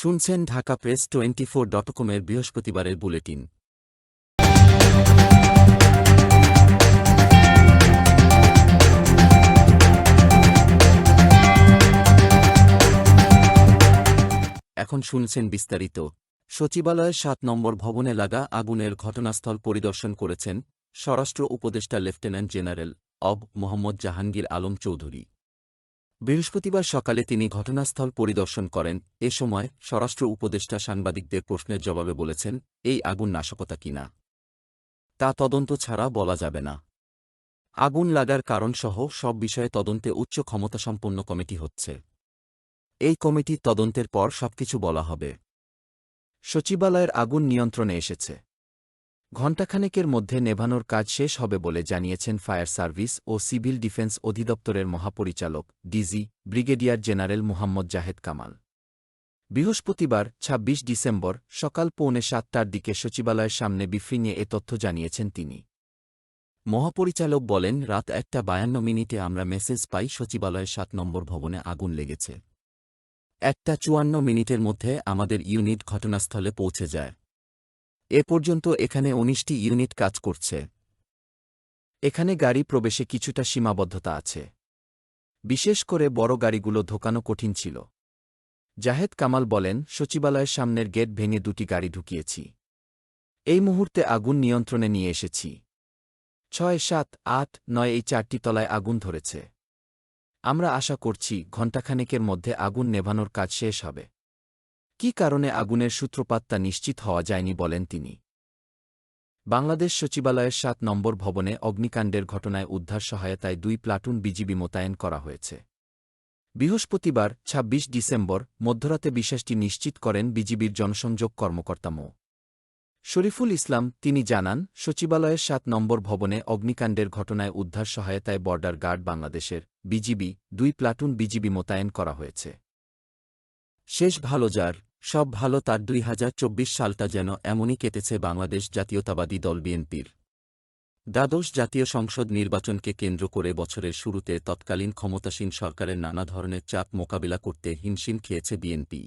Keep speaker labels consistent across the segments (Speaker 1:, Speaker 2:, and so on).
Speaker 1: শুনছেন Dhaka press twenty four dot কমের বৃহস্পতিবারের বুলেটিন। এখন শুনছেন বিস্তারিত। সচিবালয়ের সাত নম্বর ভবনে লাগা আগুনের ঘটনাস্থল পরিদর্শন করেছেন স্বরাষ্ট্র উপদেষ্টা লেফটেন্যান্ট জেনারেল অব মোহাম্মদ জাহাঙ্গীর আলম চৌধুরী। বৃহস্পতিবার সকালে তিনি ঘটনাস্থল পরিদর্শন করেন। এ সময় স্বরাষ্ট্র উপদেষ্টা সাংবাদিকদের প্রশ্নের জবাবে বলেছেন, এই আগুন নাশকতা কিনা তা তদন্ত ছাড়া বলা যাবে না। আগুন লাগার কারণসহ সব বিষয়ে তদন্তে উচ্চ ক্ষমতাসম্পন্ন কমিটি হচ্ছে। এই কমিটির তদন্তের পর সবকিছু বলা হবে। সচিবালয়ের আগুন নিয়ন্ত্রণে এসেছে। ঘণ্টাখানেকের মধ্যে নেভানোর কাজ শেষ হবে বলে জানিয়েছেন ফায়ার সার্ভিস ও সিভিল ডিফেন্স অধিদপ্তরের মহাপরিচালক, DG, brigadier general Muhammad Zahed Kamal. বৃহস্পতিবার ২৬ ডিসেম্বর, সকাল পৌনে সাতটার দিকে সচিবালয়ের সামনে বিফ্রিংয়ে এ তথ্য জানিয়েছেন তিনি। মহাপরিচালক বলেন, রাত একটা বায়ান্ন মিনিটে আমরা মেসেজ পাই সচিবালয়ের সাত নম্বর ভবনে আগুন লেগেছে। একটা চুয়ান্ন মিনিটের মধ্যে আমাদের ইউনিট ঘটনাস্থলে পৌঁছে যায়। এ পর্যন্ত এখানে উনিশটি ইউনিট কাজ করছে। এখানে গাড়ি প্রবেশে কিছুটা সীমাবদ্ধতা আছে। বিশেষ করে বড় গাড়িগুলো ঢোকানো কঠিন ছিল। জাহেদ কামাল বলেন, সচিবালয়ের সামনের গেট ভেঙে দুটি গাড়ি ঢুকিয়েছি। এই মুহূর্তে আগুন নিয়ন্ত্রণে নিয়ে এসেছি। ছয়, সাত, আট, নয় এই চারটি তলায় আগুন ধরেছে। আমরা আশা করছি, ঘণ্টাখানেকের মধ্যে আগুন নেভানোর কাজ শেষ হবে। কি কারণে আগুনের সূত্রপাত তা নিশ্চিত হওয়া যায়নি বলেন তিনি। বাংলাদেশ সচিবালয়ের সাত নম্বর ভবনে অগ্নিকাণ্ডের ঘটনায় উদ্ধার সহায়তায় দুই প্লাটুন বিজিবি মোতায়েন করা হয়েছে। বৃহস্পতিবার ২৬ ডিসেম্বর, মধ্যরাতে বিষয়টি নিশ্চিত করেন বিজিবির জনসংযোগ কর্মকর্তা মো। শরীফুল ইসলাম, তিনি জানান, সচিবালয়ের সাত নম্বর ভবনে অগ্নিকাণ্ডের ঘটনায় উদ্ধার সহায়তায় বর্ডার গার্ড বাংলাদেশের বিজিবি, দুই প্লাটুন বিজিবি মোতায়েন করা হয়েছে। শেষ ভালো যার সব ভালো তার দুই হাজার চব্বিশ সালটা যেন এমনই কেটেছে বাংলাদেশ জাতীয়তাবাদী দল বিএনপির। দ্বাদশ জাতীয় সংসদ নির্বাচনকে কেন্দ্র করে বছরের শুরুতে তৎকালীন ক্ষমতাসীন সরকারের নানা ধরনের চাপ মোকাবিলা করতে হিমশিম খেয়েছে বিএনপি।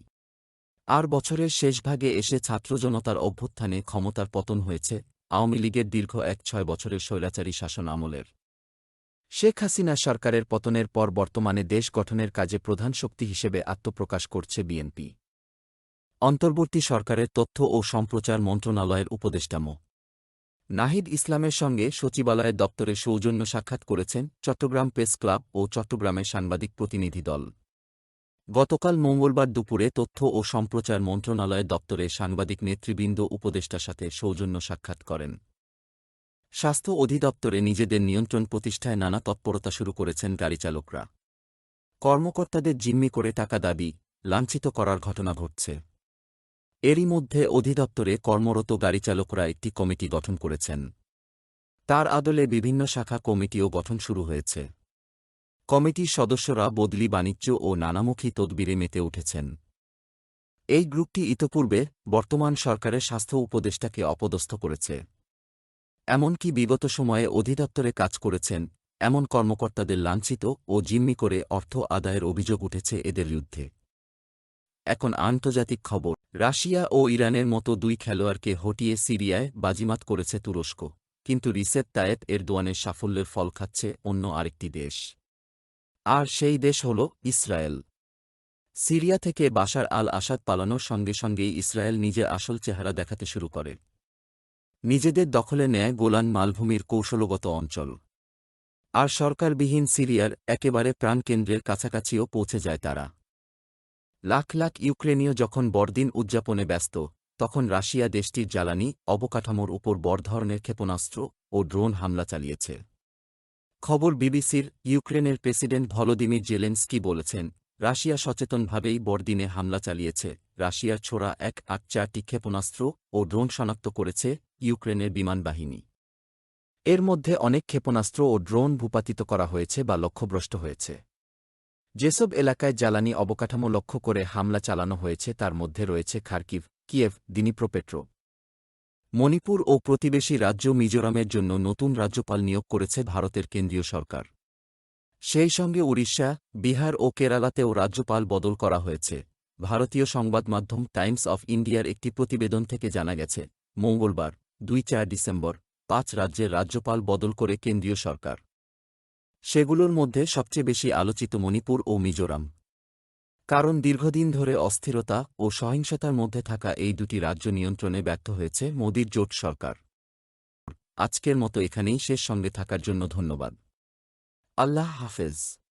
Speaker 1: আর বছরের শেষভাগে এসে ছাত্রজনতার অভ্যুত্থানে ক্ষমতার পতন হয়েছে, আওয়ামী লীগের দীর্ঘ এক ছয় বছরের স্বৈরাচারী শাসন আমলের। শেখ হাসিনা সরকারের পতনের পর বর্তমানে দেশ গঠনের কাজে প্রধান শক্তি হিসেবে আত্মপ্রকাশ করছে বিএনপি। অন্তর্বর্তী সরকারের তথ্য ও সম্প্রচার মন্ত্রণালয়ের উপদেষ্টা মো নাহিদ ইসলামের সঙ্গে সচিবালয়ের দপ্তরে সৌজন্য সাক্ষাৎ করেছেন চট্টগ্রাম প্রেস ক্লাব ও চট্টগ্রামের সাংবাদিক প্রতিনিধি দল। গতকাল মঙ্গলবার দুপুরে তথ্য ও সম্প্রচার মন্ত্রণালয়ের দপ্তরে সাংবাদিক নেতৃবৃন্দ উপদেষ্টার সাথে সৌজন্য সাক্ষাৎ করেন। স্বাস্থ্য অধিদপ্তরে নিজেদের নিয়ন্ত্রণ প্রতিষ্ঠায় নানা তৎপরতা শুরু করেছেন গাড়িচালকরা। কর্মকর্তাদের জিম্মি করে টাকা দাবি, লাঞ্ছিত করার ঘটনা ঘটছে। এরই মধ্যে অধিদপ্তরে কর্মরত গাড়িচালকরা একটি কমিটি গঠন করেছেন। তার আদলে বিভিন্ন শাখা কমিটিও গঠন শুরু হয়েছে। কমিটির সদস্যরা বদলি বাণিজ্য ও নানামুখী তদবিরে মেতে উঠেছেন। এই গ্রুপটি ইতপূর্বে বর্তমান সরকারের স্বাস্থ্য উপদেষ্টাকে অপদস্থ করেছে। এমনকি বিগত সময়ে অধিদপ্তরে কাজ করেছেন এমন কর্মকর্তাদের লাঞ্ছিত ও জিম্মি করে অর্থ আদায়ের অভিযোগ উঠেছে এদের বিরুদ্ধে। এখন আন্তর্জাতিক খবর, রাশিয়া ও ইরানের মতো দুই খেলোয়াড়কে হটিয়ে সিরিয়ায় বাজিমাত করেছে তুরস্ক, কিন্তু রিসেপ তায়েত এর এরদোয়ানের সাফল্যের ফল খাচ্ছে অন্য আরেকটি দেশ। আর সেই দেশ হল ইসরায়েল। সিরিয়া থেকে বাশার আল আসাদ পালানোর সঙ্গে সঙ্গেই ইসরায়েল নিজের আসল চেহারা দেখাতে শুরু করে। নিজেদের দখলে নেয় গোলান মালভূমির কৌশলগত অঞ্চল। আর সরকারবিহীন সিরিয়ার একেবারে প্রাণকেন্দ্রের কাছাকাছিও পৌঁছে যায় তারা। লাখ লাখ ইউক্রেনীয় যখন বড়দিন উদযাপনে ব্যস্ত, তখন রাশিয়া দেশটির জ্বালানি, অবকাঠামোর উপর বড় ধরনের ক্ষেপণাস্ত্র ও ড্রোন হামলা চালিয়েছে। খবর বিবিসির, ইউক্রেনের প্রেসিডেন্ট ভলোদিমির জেলেন্সকি বলেছেন, রাশিয়া সচেতনভাবেই বড়দিনে হামলা চালিয়েছে। রাশিয়ার ছোড়া এক আট চারটি ক্ষেপণাস্ত্র ও ড্রোন শনাক্ত করেছে ইউক্রেনের বিমান বাহিনী। এর মধ্যে অনেক ক্ষেপণাস্ত্র ও ড্রোন ভূপাতিত করা হয়েছে বা লক্ষ্যভ্রষ্ট হয়েছে। যেসব এলাকায় জ্বালানি অবকাঠামো লক্ষ্য করে হামলা চালানো হয়েছে, তার মধ্যে রয়েছে খার্কিভ, কিয়েভ, দিনিপ্রোপেট্রো। মণিপুর ও প্রতিবেশী রাজ্য মিজোরামের জন্য নতুন রাজ্যপাল নিয়োগ করেছে ভারতের কেন্দ্রীয় সরকার। সেই সঙ্গে উড়িষ্যা, বিহার ও কেরালাতেও রাজ্যপাল বদল করা হয়েছে। ভারতীয় সংবাদ মাধ্যম টাইমস অফ ইন্ডিয়ার একটি প্রতিবেদন থেকে জানা গেছে, মঙ্গলবার, দুই চার ডিসেম্বর, পাঁচ রাজ্যের রাজ্যপাল বদল করে কেন্দ্রীয় সরকার। সেগুলোর মধ্যে সবচেয়ে বেশি আলোচিত মণিপুর ও মিজোরাম। কারণ দীর্ঘদিন ধরে অস্থিরতা ও সহিংসতার মধ্যে থাকা এই দুটি রাজ্য নিয়ন্ত্রণে ব্যর্থ হয়েছে মোদীর জোট সরকার। আজকের মতো এখানেই শেষ সঙ্গে থাকার জন্য ধন্যবাদ। আল্লাহ হাফেজ।